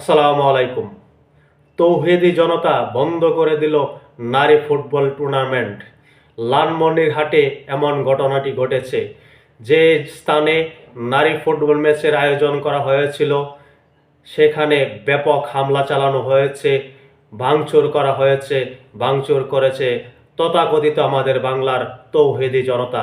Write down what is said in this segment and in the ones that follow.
আসসালামু আলাইকুম। তৌহেদি জনতা বন্ধ করে দিল নারী ফুটবল টুর্নামেন্ট। লালমনিরহাটে এমন ঘটনাটি ঘটেছে। যে স্থানে নারী ফুটবল ম্যাচের আয়োজন করা হয়েছিল, সেখানে ব্যাপক হামলা চালানো হয়েছে, ভাঙচুর করা হয়েছে, ভাঙচুর করেছে তথাকথিত আমাদের বাংলার তৌহেদি জনতা।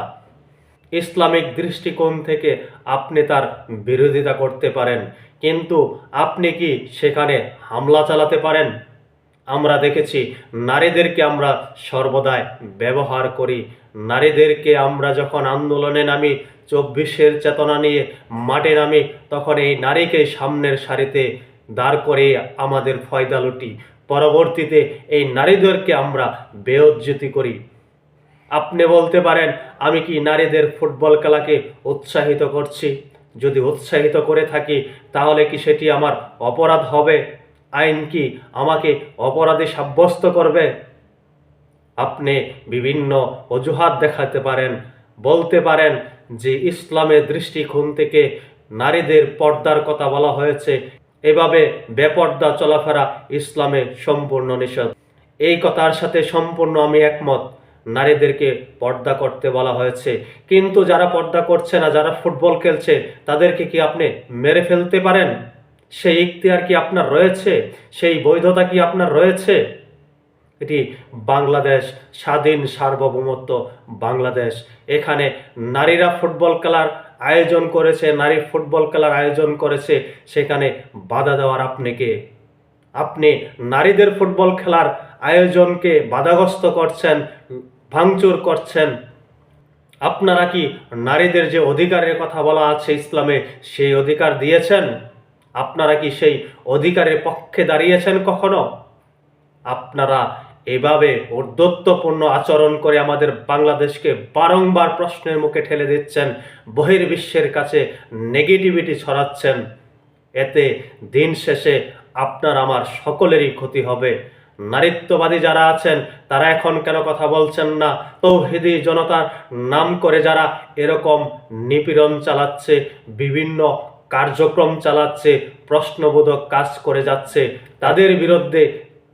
ইসলামিক দৃষ্টিকোণ থেকে আপনি তার বিরোধিতা করতে পারেন। কিন্তু আপনি কি সেখানে হামলা চালাতে পারেন? আমরা দেখেছি নারীদেরকে আমরা সর্বদাই ব্যবহার করি। নারীদেরকে আমরা যখন আন্দোলনে নামি, চব্বিশের চেতনা নিয়ে মাঠে নামি, তখন এই নারীকে সামনের সারিতে দাঁড় করে আমাদের ফয়দা লুটি। পরবর্তীতে এই নারীদেরকে আমরা বেয়জ্জতি করি। আপনি বলতে পারেন, আমি কি নারীদের ফুটবল খেলাকে উৎসাহিত করছি? যদি উৎসাহিত করে থাকি, তাহলে কি সেটি আমার অপরাধ হবে? আইন কি আমাকে অপরাধী সাব্যস্ত করবে? আপনি বিভিন্ন অজুহাত দেখাতে পারেন, বলতে পারেন যে ইসলামের দৃষ্টিকোণ থেকে নারীদের পর্দার কথা বলা হয়েছে। এভাবে বেপর্দা চলাফেরা ইসলামে সম্পূর্ণ নিষেধ। এই কথার সাথে সম্পূর্ণ আমি একমত। নারীদেরকে পর্দা করতে বলা হয়েছে। কিন্তু যারা পর্দা করছে না, যারা ফুটবল খেলছে, তাদেরকে কি আপনি মেরে ফেলতে পারেন? সেই ইখতিয়ার কি আপনার রয়েছে? সেই বৈধতা কি আপনার রয়েছে? এটি বাংলাদেশ স্বাধীন সার্বভৌমত্ব বাংলাদেশ। এখানে নারীরা ফুটবল খেলার আয়োজন করেছে, নারী ফুটবল খেলার আয়োজন করেছে। সেখানে বাধা দেওয়ার আপনি কে? আপনি নারীদের ফুটবল খেলার আয়োজনকে বাধাগ্রস্ত করছেন ভাঙচুর করছেন। আপনারা কি নারীদের যে অধিকারের কথা বলা আছে ইসলামে সেই অধিকার দিয়েছেন? আপনারা কি সেই অধিকারের পক্ষে দাঁড়িয়েছেন কখনো? আপনারা এভাবে ঔদ্ধত্যপূর্ণ আচরণ করে আমাদের বাংলাদেশকে বারংবার প্রশ্নের মুখে ঠেলে দিচ্ছেন, বহির্বিশ্বের কাছে নেগেটিভিটি ছড়াচ্ছেন। এতে দিন শেষে আপনার, আমার সকলেরই ক্ষতি হবে। নারীত্ববাদী যারা আছেন, তারা এখন কেন কথা বলছেন না? তৌহিদি জনতার নাম করে যারা এরকম নিপীড়ন চালাচ্ছে, বিভিন্ন কার্যক্রম চালাচ্ছে, প্রশ্নবোধক কাজ করে যাচ্ছে, তাদের বিরুদ্ধে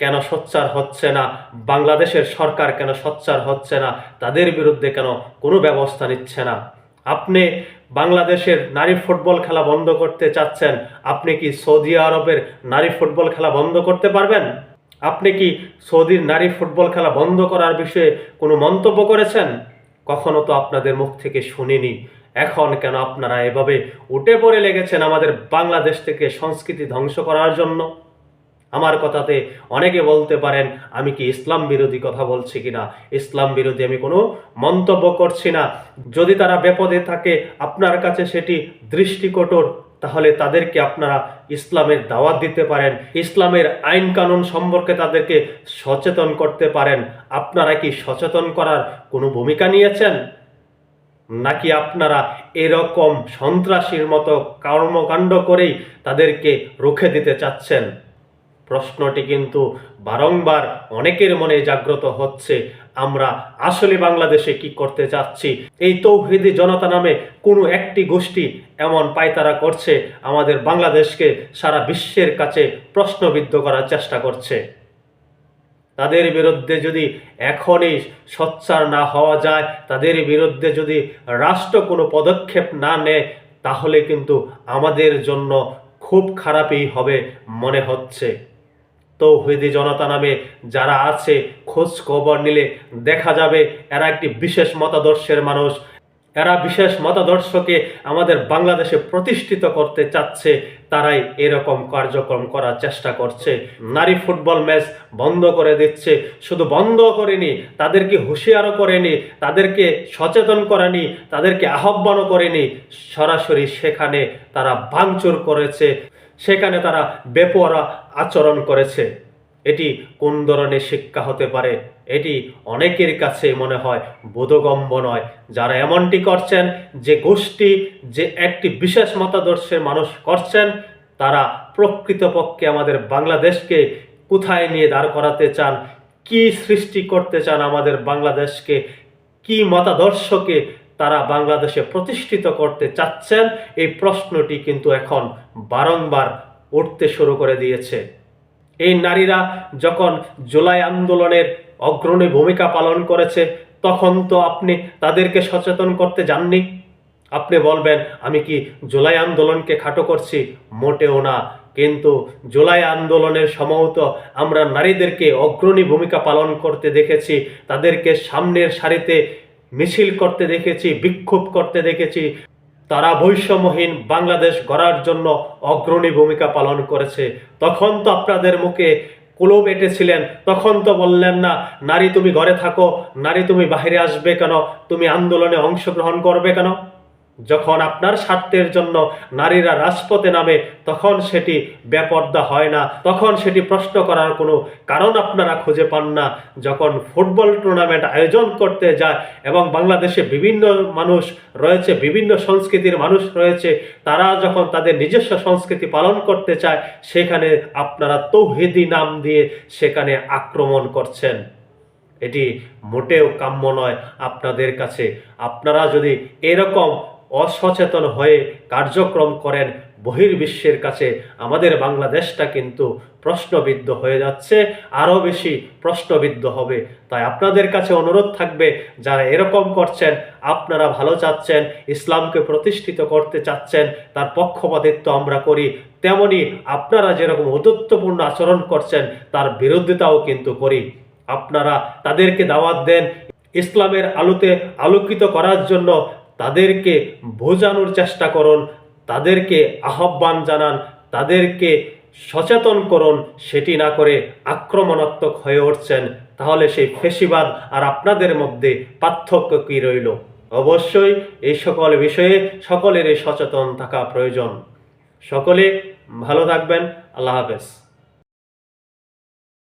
কেন সোচ্চার হচ্ছে না? বাংলাদেশের সরকার কেন সোচ্চার হচ্ছে না? তাদের বিরুদ্ধে কেন কোনো ব্যবস্থা নিচ্ছে না? আপনি বাংলাদেশের নারী ফুটবল খেলা বন্ধ করতে চাচ্ছেন, আপনি কি সৌদি আরবের নারী ফুটবল খেলা বন্ধ করতে পারবেন? আপনি কি সৌদির নারী ফুটবল খেলা বন্ধ করার বিষয়ে কোনো মন্তব্য করেছেন? কখনো তো আপনাদের মুখ থেকে শুনিনি। এখন কেন আপনারা এভাবে উঠে পড়ে লেগেছেন আমাদের বাংলাদেশ থেকে সংস্কৃতি ধ্বংস করার জন্য? আমার কথাতে অনেকে বলতে পারেন, আমি কি ইসলাম বিরোধী কথা বলছি কিনা? ইসলাম বিরোধী আমি কোনো মন্তব্য করছি না। যদি তারা বিপদে থাকে, আপনার কাছে সেটি দৃষ্টিকটর তাহলে তাদেরকে আপনারা ইসলামের দাওয়াত দিতে পারেন, ইসলামের আইন কানুন সম্পর্কে তাদেরকে সচেতন করতে পারেন। আপনারা কি সচেতন করার কোনো ভূমিকা নিয়েছেন? নাকি আপনারা এরকম সন্ত্রাসীর মতো কর্মকাণ্ড করেই তাদেরকে রুখে দিতে চাচ্ছেন? প্রশ্নটি কিন্তু বারংবার অনেকের মনে জাগ্রত হচ্ছে। আমরা আসলে বাংলাদেশে কি করতে চাচ্ছি এই তৌহিদি জনতা নামে কোনো একটি গোষ্ঠী এমন পায়তারা করছে, আমাদের বাংলাদেশকে সারা বিশ্বের কাছে প্রশ্নবিদ্ধ করার চেষ্টা করছে। তাদের বিরুদ্ধে যদি এখনই সোচ্চার না হওয়া যায়, তাদের বিরুদ্ধে যদি রাষ্ট্র কোনো পদক্ষেপ না নেয়, তাহলে কিন্তু আমাদের জন্য খুব খারাপই হবে মনে হচ্ছে। তৌহিদি জনতা নামে যারা আছে, খোঁজ খবর নিলে দেখা যাবে এরা একটি বিশেষ মতাদর্শের মানুষ। এরা বিশেষ মতাদর্শকে আমাদের বাংলাদেশে প্রতিষ্ঠিত করতে চাচ্ছে, তারাই এরকম কার্যক্রম করার চেষ্টা করছে। নারী ফুটবল ম্যাচ বন্ধ করে দিচ্ছে। শুধু বন্ধ করেনি, তাদেরকে হুঁশিয়ারও করেনি, তাদেরকে সচেতন করেনি, তাদেরকে আহ্বানও করেনি। সরাসরি সেখানে তারা ভাঙচুর করেছে, সেখানে তারা বেপরা আচরণ করেছে। এটি কোন ধরনের শিক্ষা হতে পারে? এটি অনেকের কাছে মনে হয় বোধগম্য নয়। যারা এমনটি করছেন, যে গোষ্ঠী, যে একটি বিশেষ মতাদর্শের মানুষ করছেন, তারা প্রকৃতপক্ষে আমাদের বাংলাদেশকে কোথায় নিয়ে দাঁড় করাতে চান, কি সৃষ্টি করতে চান আমাদের বাংলাদেশকে, কি মতাদর্শকে তারা বাংলাদেশে প্রতিষ্ঠিত করতে চাচ্ছেন, এই প্রশ্নটি কিন্তু এখন বারংবার উঠতে শুরু করে দিয়েছে। এই নারীরা যখন জুলাই আন্দোলনের অগ্রণী ভূমিকা পালন করেছে, তখন তো আপনি তাদেরকে সচেতন করতে যাননি? আপনি বলবেন, আমি কি জুলাই আন্দোলনকে খাটো করছি? মোটেও না। কিন্তু জুলাই আন্দোলনের সময়ত আমরা নারীদেরকে অগ্রণী ভূমিকা পালন করতে দেখেছি, তাদেরকে সামনের সারিতে মিছিল করতে দেখেছি, বিক্ষোভ করতে দেখেছি। তারা বৈষম্যহীন বাংলাদেশ গড়ার জন্য অগ্রণী ভূমিকা পালন করেছে। তখন তো আপনাদের মুখে কুলো বেটেছিলেন তখন তো বললেন না, নারী তুমি ঘরে থাকো, নারী তুমি বাহিরে আসবে কেন, তুমি আন্দোলনে অংশগ্রহণ করবে কেন? যখন আপনার স্বার্থের জন্য নারীরা রাজপথে নামে, তখন সেটি বেপর্দা হয় না। তখন সেটি প্রশ্ন করার কোনো কারণ আপনারা খুঁজে পান না। যখন ফুটবল টুর্নামেন্ট আয়োজন করতে যায় এবং বাংলাদেশে বিভিন্ন মানুষ রয়েছে, বিভিন্ন সংস্কৃতির মানুষ রয়েছে, তারা যখন তাদের নিজস্ব সংস্কৃতি পালন করতে চায়, সেখানে আপনারা তৌহিদি নাম দিয়ে সেখানে আক্রমণ করছেন। এটি মোটেও কাম্য নয় আপনাদের কাছে। আপনারা যদি এরকম অসচেতন হয়ে কার্যক্রম করেন বহির্বিশ্বের কাছে। আমাদের বাংলাদেশটা কিন্তু প্রশ্নবিদ্ধ হয়ে যাচ্ছে, আরও বেশি প্রশ্নবিদ্ধ হবে। তাই আপনাদের কাছে অনুরোধ থাকবে, যারা এরকম করছেন, আপনারা ভালো চাচ্ছেন, ইসলামকে প্রতিষ্ঠিত করতে চাচ্ছেন, তার পক্ষপাতিত্ব আমরা করি, তেমনি আপনারা যেরকম ঔদত্তপূর্ণ আচরণ করছেন, তার বিরোধিতাও কিন্তু করি। আপনারা তাদেরকে দাওয়াত দেন ইসলামের আলোতে আলোকিত করার জন্য তাদেরকে বোঝানোর চেষ্টা করুন, তাদেরকে আহ্বান জানান, তাদেরকে সচেতন করুন, সেটি না করে আক্রমণাত্মক হয়ে উঠছেন। তাহলে সেই ফেসিবাদ আর আপনাদের মধ্যে পার্থক্য কী রইল? অবশ্যই এই সকল বিষয়ে সকলেরই সচেতন থাকা প্রয়োজন। সকলে ভালো থাকবেন। আল্লাহ হাফেজ।